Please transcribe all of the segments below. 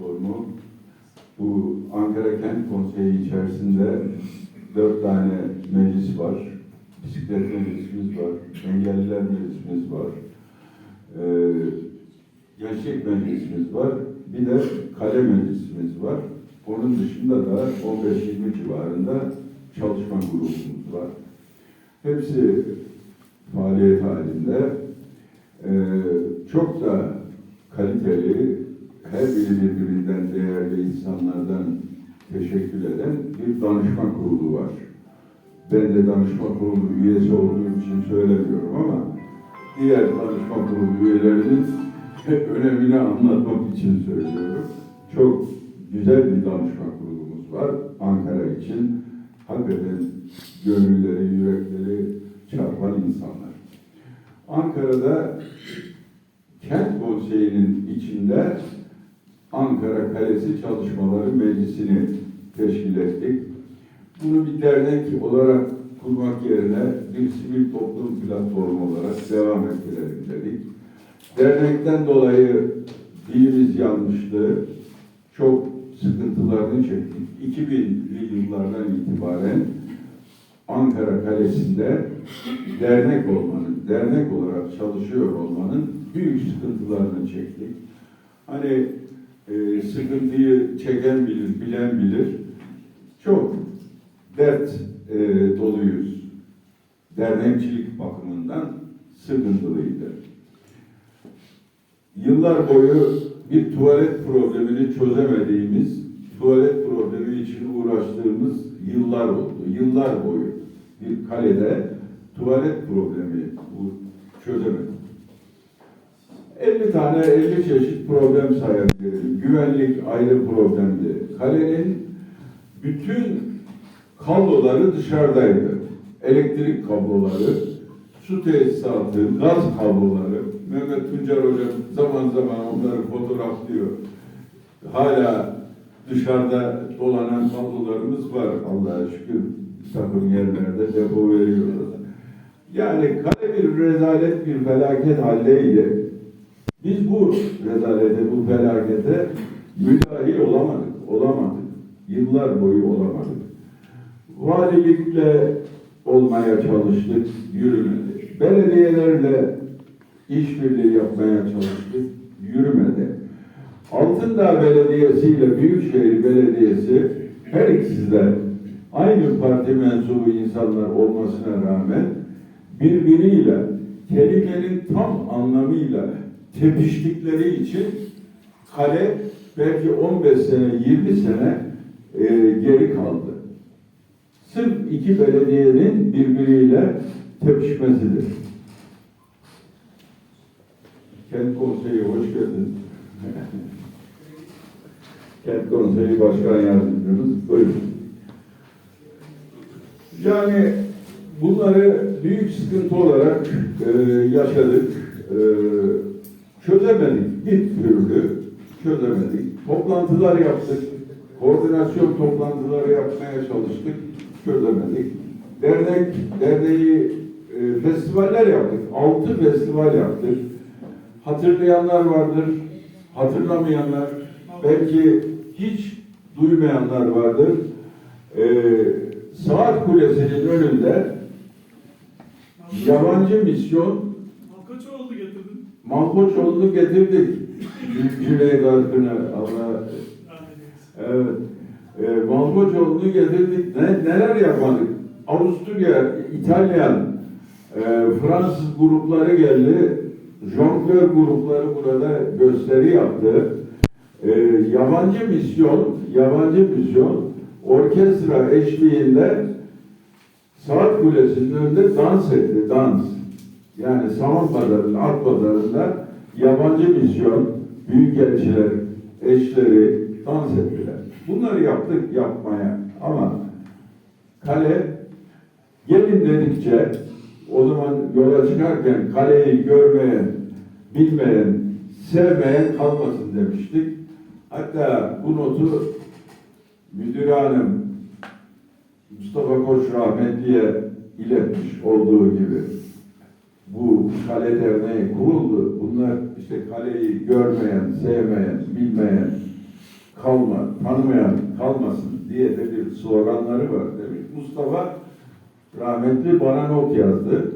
platformu bu Ankara Kent Konseyi içerisinde dört tane meclis var. Bisiklet meclisimiz var, engelliler meclisimiz var, ee, gençlik meclisimiz var, bir de kale meclisimiz var. Onun dışında da 15-20 civarında çalışma grubumuz var. Hepsi faaliyet halinde. Ee, çok da kaliteli, her biri birbirinden değerli insanlardan teşekkür eden bir danışma kurulu var. Ben de danışma kurulu üyesi olduğum için söylemiyorum ama diğer danışma kurulu üyelerinin önemini anlatmak için söylüyorum. Çok güzel bir danışma kurulumuz var Ankara için. Hakikaten gönülleri, yürekleri çarpan insanlar. Ankara'da Kent Konseyi'nin içinde Ankara Kalesi Çalışmaları Meclisi'ni teşkil ettik. Bunu bir dernek olarak kurmak yerine bir sivil toplum platformu olarak devam ettirelim dedik. Dernekten dolayı dilimiz yanmıştı. Çok sıkıntılarını çektik. 2000'li yıllardan itibaren Ankara Kalesi'nde dernek olmanın, dernek olarak çalışıyor olmanın büyük sıkıntılarını çektik. Hani e, sıkıntıyı çeken bilir, bilen bilir. Çok dert e, doluyuz. Dernekçilik bakımından sıkıntılıydı. Yıllar boyu bir tuvalet problemini çözemediğimiz, tuvalet problemi için uğraştığımız yıllar oldu. Yıllar boyu bir kalede tuvalet problemi çözemedik. 50 tane 50 çeşit problem sayabilirim. Güvenlik ayrı problemdi. Kalenin bütün kabloları dışarıdaydı. Elektrik kabloları, su tesisatı, gaz kabloları. Mehmet Tuncer Hocam zaman zaman onları fotoğraflıyor. Hala dışarıda dolanan kablolarımız var Allah'a şükür. Takım yerlerde depo veriyoruz. Yani kale bir rezalet, bir felaket haldeydi. Biz bu rezalete, bu felakete müdahil olamadık, olamadık. Yıllar boyu olamadık. Valilikle olmaya çalıştık, yürümedi. Belediyelerle işbirliği yapmaya çalıştık, yürümedi. Altındağ Belediyesi ile Büyükşehir Belediyesi her ikisi de aynı parti mensubu insanlar olmasına rağmen birbiriyle kelimenin tam anlamıyla tepiştikleri için kale belki 15 sene, 20 sene e, geri kaldı. Sırf iki belediyenin birbiriyle tepişmesidir. Kent Konseyi hoş geldin. Kent Konseyi Başkan Yardımcımız buyurun. Yani bunları büyük sıkıntı olarak e, yaşadık. E, çözemedik. Bir türlü çözemedik. Toplantılar yaptık. Koordinasyon toplantıları yapmaya çalıştık. Çözemedik. Dernek, derneği e, festivaller yaptık. Altı festival yaptık. Hatırlayanlar vardır. Hatırlamayanlar, belki hiç duymayanlar vardır. E, Saat Kulesi'nin önünde yabancı misyon? Malkoçoğlu'nu getirdik. Cüneyt Arkın'a Allah evet. E, Malkoçoğlu'nu getirdik. Ne, neler yapmadık? Avusturya, İtalyan, e, Fransız grupları geldi. Jonglör grupları burada gösteri yaptı. E, yabancı misyon, yabancı misyon orkestra eşliğinde Saat Kulesi'nin önünde dans etti, dans. Yani saman pazarında, at pazarında yabancı misyon, büyükelçiler, eşleri dans ettiler. Bunları yaptık yapmaya ama kale gelin dedikçe o zaman yola çıkarken kaleyi görmeyen, bilmeyen, sevmeyen kalmasın demiştik. Hatta bu notu müdür hanım Mustafa Koç rahmetliye iletmiş olduğu gibi bu kale derneği kuruldu. Bunlar işte kaleyi görmeyen, sevmeyen, bilmeyen kalma, tanımayan kalmasın diye de bir sloganları var demiş. Mustafa rahmetli bana not yazdı.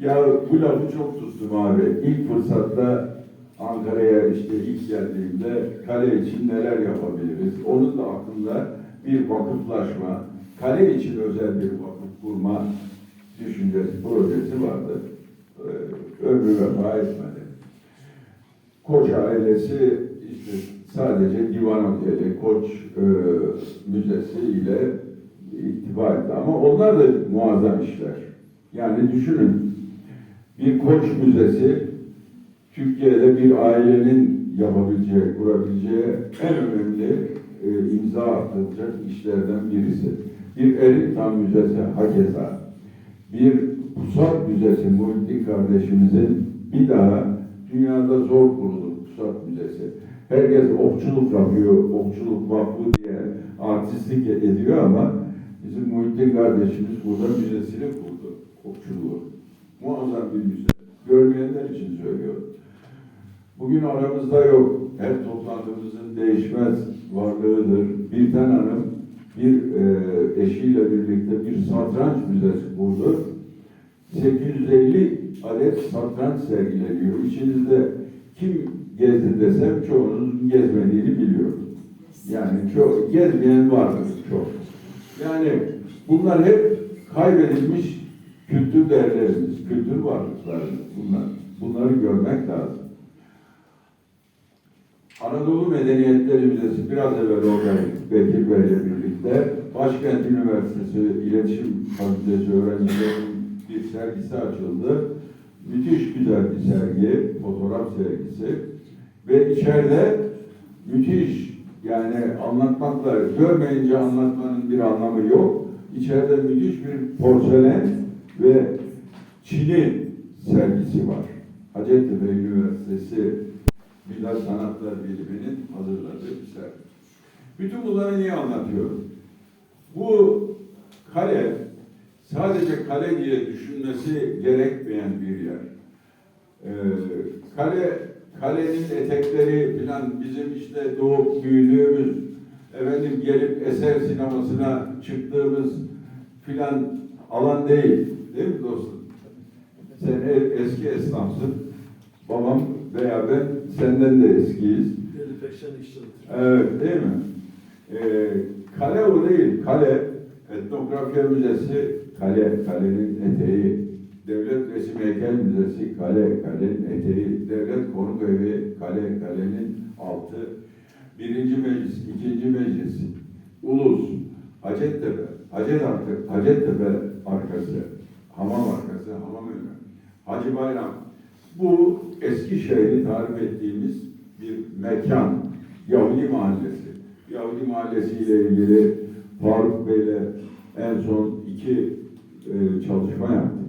Ya bu lafı çok tuttum abi. İlk fırsatta Ankara'ya işte ilk geldiğimde kale için neler yapabiliriz? Onun da aklında bir vakıflaşma, kale için özel bir vakıf kurma düşüncesi, projesi vardı. Ee, ömrü vefa etmedi. Koç ailesi işte sadece divan oteli, Koç e, müzesi ile iktiba etti. Ama onlar da muazzam işler. Yani düşünün bir Koç müzesi Türkiye'de bir ailenin yapabileceği, kurabileceği en önemli e, imza atılacak işlerden birisi. Bir Eriktan Müzesi hakeza. Bir Pusat Müzesi Muhittin kardeşimizin bir daha dünyada zor kurulur Pusat Müzesi. Herkes okçuluk yapıyor, okçuluk vakfı diye artistlik ediyor ama bizim Muhittin kardeşimiz burada müzesini kurdu, okçuluğu. Muazzam bir müze. Görmeyenler için söylüyorum. Bugün aramızda yok. Her toplantımızın değişmez varlığıdır. Bir tane hanım bir e, eşiyle birlikte bir satranç müzesi kurdu. 850 adet satranç sergileniyor. İçinizde kim gezdi desem çoğunuzun gezmediğini biliyorum. Yani çok gezmeyen vardır çok. Yani bunlar hep kaybedilmiş kültür değerlerimiz, kültür varlıklarımız bunlar. Bunları görmek lazım. Anadolu Medeniyetleri Müzesi biraz evvel oradaydık Bekir Bey'le birlikte. Başkent Üniversitesi İletişim Fakültesi öğrencilerinin bir sergisi açıldı. Müthiş güzel bir sergi, fotoğraf sergisi. Ve içeride müthiş yani anlatmakla, görmeyince anlatmanın bir anlamı yok. İçeride müthiş bir porselen ve çini sergisi var. Hacettepe Üniversitesi Bilal Sanatlar Biliminin hazırladığı bir sergi. Bütün bunları niye anlatıyorum? Bu kale sadece kale diye düşünmesi gerekmeyen bir yer. Ee, kale kalenin etekleri filan bizim işte doğup büyüdüğümüz efendim gelip eser sinemasına çıktığımız filan alan değil. Değil mi dostum? Sen eski esnafsın. Babam veya ben senden de eskiyiz. Evet değil mi? Ee, kale o değil. Kale etnografya müzesi kale, kalenin eteği. Devlet Resim Heykel Müzesi kale, kalenin eteği. Devlet Konuk Evi kale, kalenin altı. Birinci meclis, ikinci meclis. Ulus, Hacettepe, Hacet arka, Hacettepe arkası, hamam arkası, hamam önü. Hacı Bayram. Bu Eskişehir'i tarif ettiğimiz bir mekan. Yahudi Mahallesi. Yahudi Mahallesi ile ilgili Faruk Bey'le en son iki e, çalışma yaptık.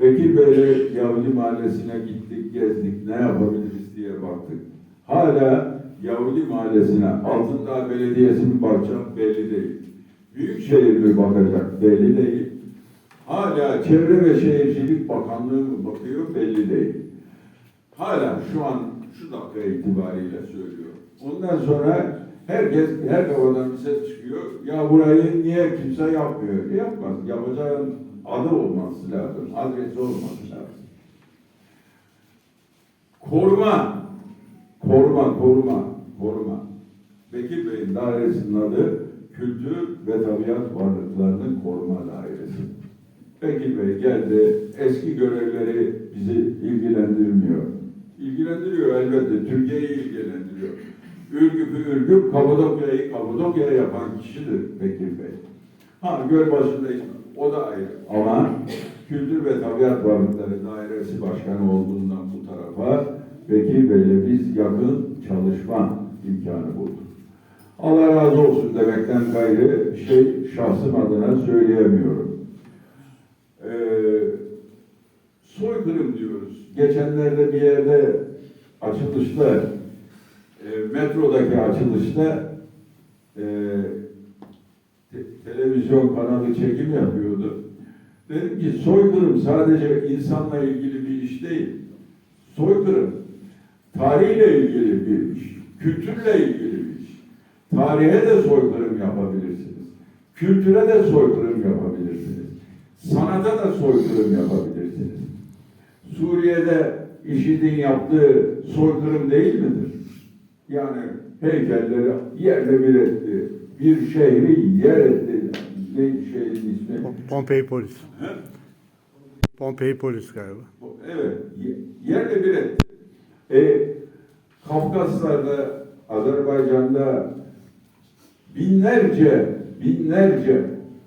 Bekir Bey'le Yahudi Mahallesi'ne gittik, gezdik, ne yapabiliriz diye baktık. Hala Yahudi Mahallesi'ne Altındağ Belediyesi mi bakacak belli değil. Büyükşehir mi bakacak belli değil. Hala Çevre ve Şehircilik Bakanlığı mı bakıyor belli değil. Hala şu an şu dakika itibariyle söylüyor. Ondan sonra herkes her kafadan bir ses çıkıyor. Ya burayı niye kimse yapmıyor? E yapmaz. Yapacağın adı olması lazım. Adresi olması lazım. Koruma. Koruma, koruma, koruma. Bekir Bey'in dairesinin adı Kültür ve Tabiat Varlıklarının Koruma Dairesi. Bekir Bey geldi, eski görevleri bizi ilgilendirmiyor. İlgilendiriyor elbette, Türkiye'yi ilgilendiriyor. Ürgüp'ü Ürgüp, Kapadokya'yı Kapadokya yapan kişidir Bekir Bey. Ha Gölbaşı'ndayım, o da ayrı. Ama Kültür ve Tabiat Varlıkları Dairesi Başkanı olduğundan bu tarafa Bekir Bey'le biz yakın çalışma imkanı bulduk. Allah razı olsun demekten gayrı şey şahsım adına söyleyemiyorum. Ee, soykırım diyoruz. Geçenlerde bir yerde açılışta, e, metrodaki açılışta e, te- televizyon kanalı çekim yapıyordu. Dedim ki soykırım sadece insanla ilgili bir iş değil. Soykırım tarihle ilgili bir iş, kültürle ilgili bir iş. Tarihe de soykırım yapabilirsiniz. Kültüre de soykırım yapabilirsiniz. Sanata da soykırım yapabilirsiniz. Suriye'de IŞİD'in yaptığı soykırım değil midir? Yani heykelleri yerle bir etti. Bir şehri yer etti. Ne şehrin ismi? Pom- Pompei polis. Pompei polis galiba. Evet, ye- yerle bir etti. E, Kafkaslar'da, Azerbaycan'da binlerce, binlerce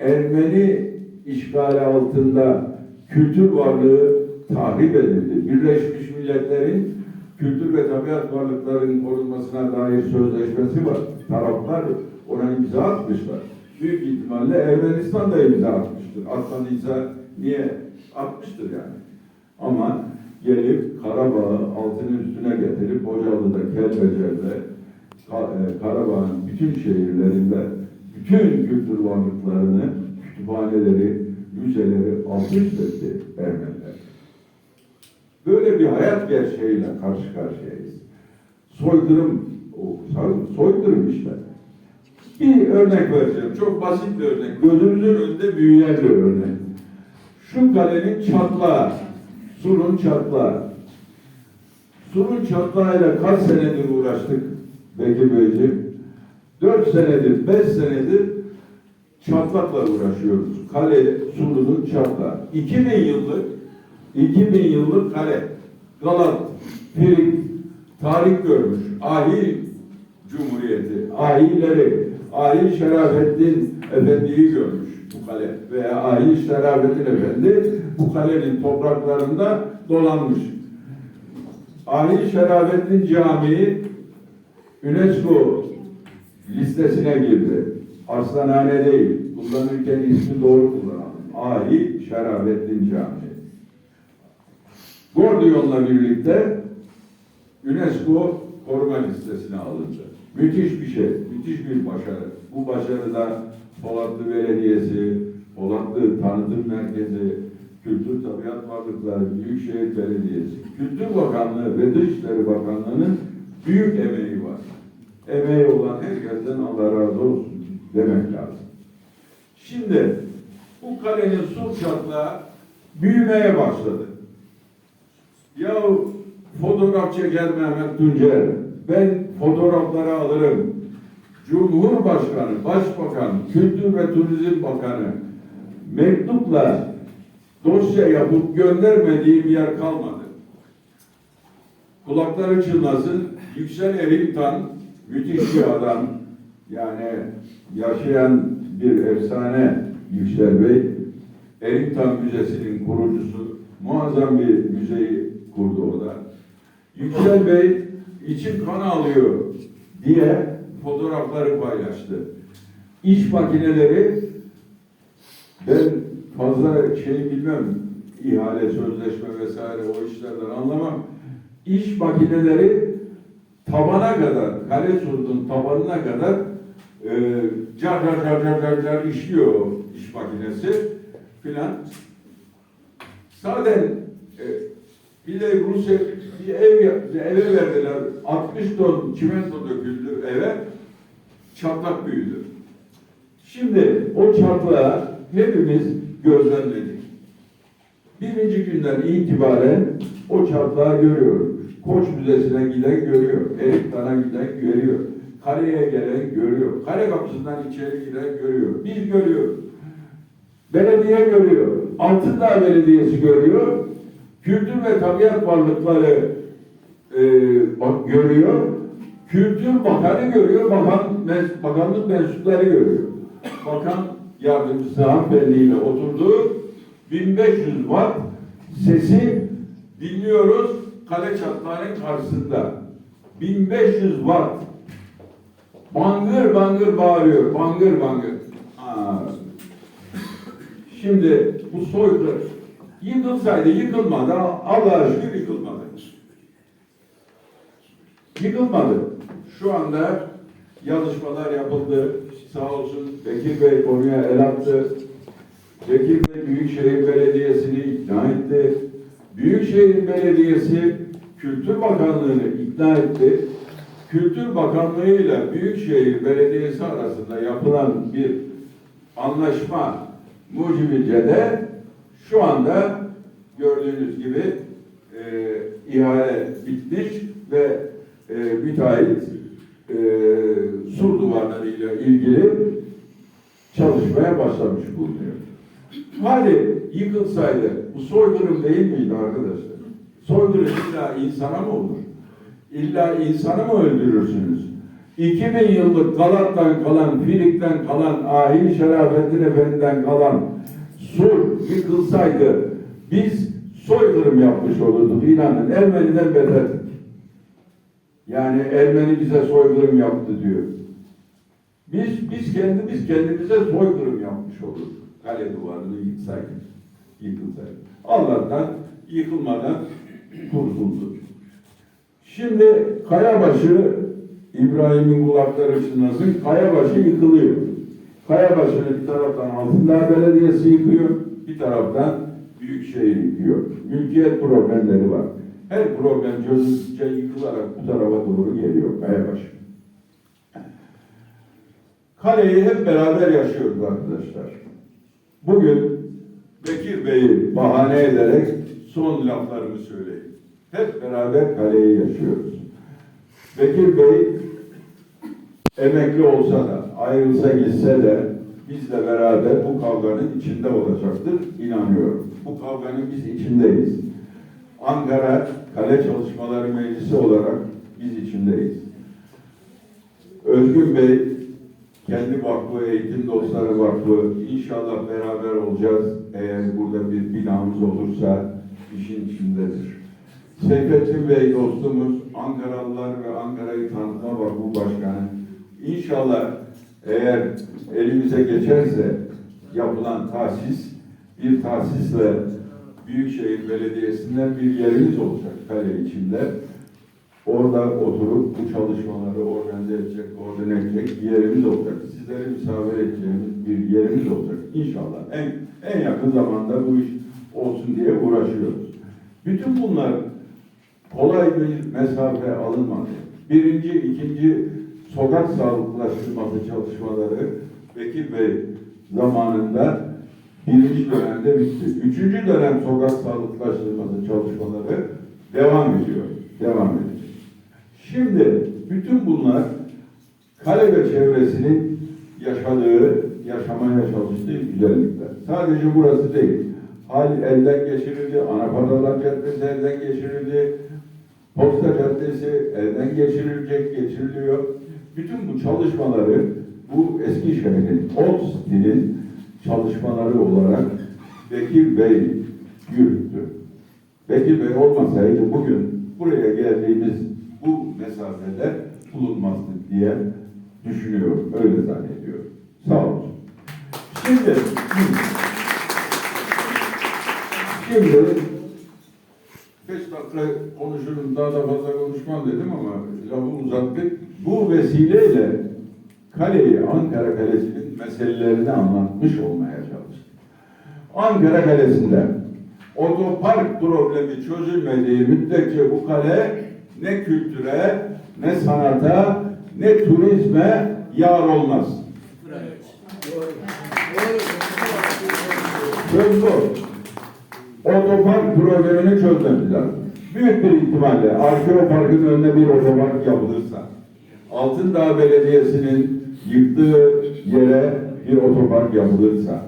Ermeni işgali altında kültür varlığı tahrip edildi. Birleşmiş Milletler'in kültür ve tabiat varlıklarının korunmasına dair sözleşmesi var. Taraflar ona imza atmışlar. Büyük ihtimalle Ermenistan da imza atmıştır. Atmadıysa niye? Atmıştır yani. Ama gelip Karabağ'ı altının üstüne getirip Hocalı'da, Kelbecer'de, e, Karabağ'ın bütün şehirlerinde bütün kültür varlıklarını, kütüphaneleri, müzeleri alt üst Ermeniler. Böyle bir hayat gerçeğiyle karşı karşıyayız. Soykırım, soykırım işte. Bir örnek vereceğim. Çok basit bir örnek. Gözümüzün önünde büyüyen bir örnek. Şu kalenin çatlağı, Sur'un çatlağı. Sur'un çatlağıyla kaç senedir uğraştık Bekir Beyciğim? Dört senedir, beş senedir çatlakla uğraşıyoruz. Kale Sur'un çatlağı. 2000 yıllık 2000 yıllık kale. Galat, Pirik, tarih görmüş. Ahil Cumhuriyeti, ahileri, Ahil Şerafettin Efendi'yi görmüş bu kale. Veya Ahil Şerafettin Efendi bu kalenin topraklarında dolanmış. Ahil Şerafettin Camii UNESCO listesine girdi. Arslanhane değil. Kullanırken ismi doğru kullanalım. Ahil Şerafettin Camii. Gordiyon'la birlikte UNESCO koruma listesine alındı. Müthiş bir şey, müthiş bir başarı. Bu başarıda Polatlı Belediyesi, Polatlı Tanıtım Merkezi, Kültür Tabiat Varlıkları, Büyükşehir Belediyesi, Kültür Bakanlığı ve Dışişleri Bakanlığı'nın büyük emeği var. Emeği olan herkesten Allah razı olsun demek lazım. Şimdi bu kalenin sur çatlağı büyümeye başladı. Ya fotoğraf çeker Mehmet Tuncer. Ben fotoğrafları alırım. Cumhurbaşkanı, Başbakan, Kültür ve Turizm Bakanı mektupla dosya yapıp göndermediğim yer kalmadı. Kulakları çınlasın. Yüksel Erimtan müthiş bir adam. Yani yaşayan bir efsane Yüksel Bey. Erimtan Müzesi'nin kurucusu. Muazzam bir müzeyi kurdu o da. Yüksel Bey içim kan alıyor diye fotoğrafları paylaştı. İş makineleri ben fazla şey bilmem ihale, sözleşme vesaire o işlerden anlamam. İş makineleri tabana kadar, kale surdun tabanına kadar e, car car car car car car işliyor iş makinesi filan. Zaten bir de Rusya bir ev yaptı, eve verdiler. 60 ton çimento döküldü eve. Çatlak büyüdü. Şimdi o çatlağı hepimiz gözlemledik. Birinci günden itibaren o çatlağı görüyoruz. Koç Müzesi'ne giden görüyor. Eriktan'a giden görüyor. Kaleye gelen görüyor. Kale kapısından içeri giren görüyor. Biz görüyoruz. Belediye görüyor. Altındağ Belediyesi görüyor. Kültür ve tabiat varlıkları e, bak, görüyor. Kültür Bakanı görüyor. Bakan, bakanlık mensupları görüyor. Bakan yardımcısı hanımefendiyle oturdu. 1500 watt sesi dinliyoruz kale çatlağının karşısında. 1500 watt bangır bangır bağırıyor. Bangır bangır. Aa, Şimdi bu soykırım yıkılsaydı yıkılmadı. Allah'a şükür yıkılmadı. Yıkılmadı. Şu anda yazışmalar yapıldı. Sağ olsun Bekir Bey konuya el attı. Bekir Bey Büyükşehir Belediyesi'ni ikna etti. Büyükşehir Belediyesi Kültür Bakanlığı'nı ikna etti. Kültür Bakanlığı ile Büyükşehir Belediyesi arasında yapılan bir anlaşma mucibince de şu anda gördüğünüz gibi e, ihale bitmiş ve e, müteahhit e, sur duvarlarıyla ilgili çalışmaya başlamış bulunuyor. Hadi yıkılsaydı bu soykırım değil miydi arkadaşlar? Soykırım illa insana mı olur? İlla insanı mı öldürürsünüz? 2000 yıllık Galat'tan kalan, Filik'ten kalan, Ahil Şerafettin Efendi'den kalan sur yıkılsaydı biz soykırım yapmış olurduk inanın. Ermeni'den beter. Yani Ermeni bize soykırım yaptı diyor. Biz biz kendimiz kendimize soykırım yapmış olurduk. Kale duvarını yıksaydık. Yıkılsaydı. Allah'tan yıkılmadan kurtuldu. Şimdi Kayabaşı İbrahim'in kulakları çınlasın. Kayabaşı yıkılıyor. Kayabaşı'nı bir taraftan Altındağ Belediyesi yıkıyor, bir taraftan Büyükşehir yıkıyor. Mülkiyet problemleri var. Her problem çözüldükçe yıkılarak bu tarafa doğru geliyor Kayabaşı. Kaleyi hep beraber yaşıyoruz arkadaşlar. Bugün Bekir Bey'i bahane ederek son laflarımı söyleyeyim. Hep beraber kaleyi yaşıyoruz. Bekir Bey emekli olsa da, ayrılsa gitse de bizle beraber bu kavganın içinde olacaktır, inanıyorum. Bu kavganın biz içindeyiz. Ankara Kale Çalışmaları Meclisi olarak biz içindeyiz. Özgün Bey kendi vakfı, Eğitim Dostları Vakfı inşallah beraber olacağız. Eğer burada bir binamız olursa işin içindedir. Seyfettin Bey dostumuz, Ankaralılar ve Ankara'yı Tanıtma Vakfı Başkanı. İnşallah eğer elimize geçerse yapılan tahsis, bir tahsisle Büyükşehir Belediyesi'nden bir yerimiz olacak kale içinde. Orada oturup bu çalışmaları organize edecek, koordine edecek bir yerimiz olacak. Sizleri misafir edeceğimiz bir yerimiz olacak. İnşallah en, en yakın zamanda bu iş olsun diye uğraşıyoruz. Bütün bunlar kolay bir mesafe alınmadı. Birinci, ikinci sokak sağlıklaştırması çalışmaları Bekir Bey zamanında birinci dönemde bitti. Üçüncü dönem sokak sağlıklaştırması çalışmaları devam ediyor. Devam edecek. Şimdi bütün bunlar kale ve çevresinin yaşadığı, yaşamaya çalıştığı güzellikler. Sadece burası değil. Hal elden geçirildi, Anapadalar Caddesi elden geçirildi, Posta Caddesi elden geçirilecek, geçiriliyor. Bütün bu çalışmaları bu Eskişehir'in old stilin çalışmaları olarak Bekir Bey yürüttü. Bekir Bey olmasaydı bugün buraya geldiğimiz bu mesafede bulunmazdık diye düşünüyorum. Öyle zannediyorum. Sağ olun. Şimdi Şimdi beş dakika konuşurum, daha da fazla konuşmam dedim ama lafı uzattık. Bu vesileyle kaleyi, Ankara Kalesi'nin meselelerini anlatmış olmaya çalıştık. Ankara Kalesi'nde otopark problemi çözülmediği müddetçe bu kale ne kültüre, ne sanata, ne turizme yar olmaz. Söz bu. Otopark problemini çözmediler. Büyük bir ihtimalle Arkeo Park'ın önüne bir otopark yapılırsa, Altındağ Belediyesi'nin yıktığı yere bir otopark yapılırsa,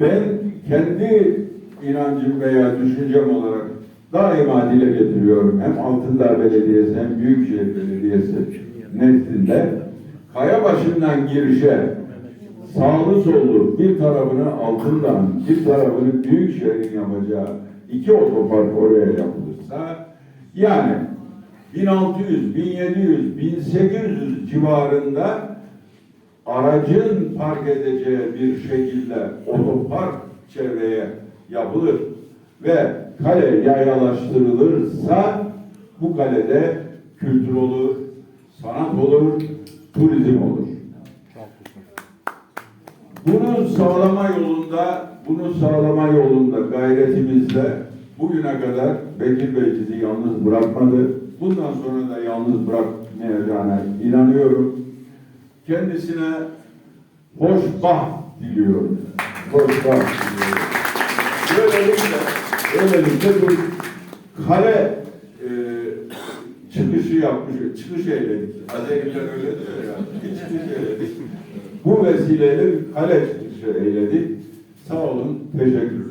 ben kendi inancım veya düşüncem olarak daima dile getiriyorum. Hem Altındağ Belediyesi hem Büyükşehir Belediyesi nezdinde Kayabaşı'ndan girişe sağlı sollu bir tarafını Altındağ, bir tarafını Büyükşehir'in yapacağı iki otopark oraya yapılırsa yani 1600, 1700, 1800 civarında aracın park edeceği bir şekilde otopark çevreye yapılır ve kale yayalaştırılırsa bu kalede kültür olur, sanat olur, turizm olur. Bunu sağlama yolunda, bunu sağlama yolunda gayretimizde bugüne kadar Bekir Bey bizi yalnız bırakmadı. Bundan sonra da yalnız bırakmaz çıkmayacağına inanıyorum. Kendisine hoş bah diliyorum. Hoş bah diliyorum. Böylelikle, böylelikle bir kale e, çıkışı yapmış, çıkış eyledik. Azeriler öyle diyor ya, çıkış eyledik. Bu vesileyle kale çıkışı eyledik. Sağ olun, teşekkürler.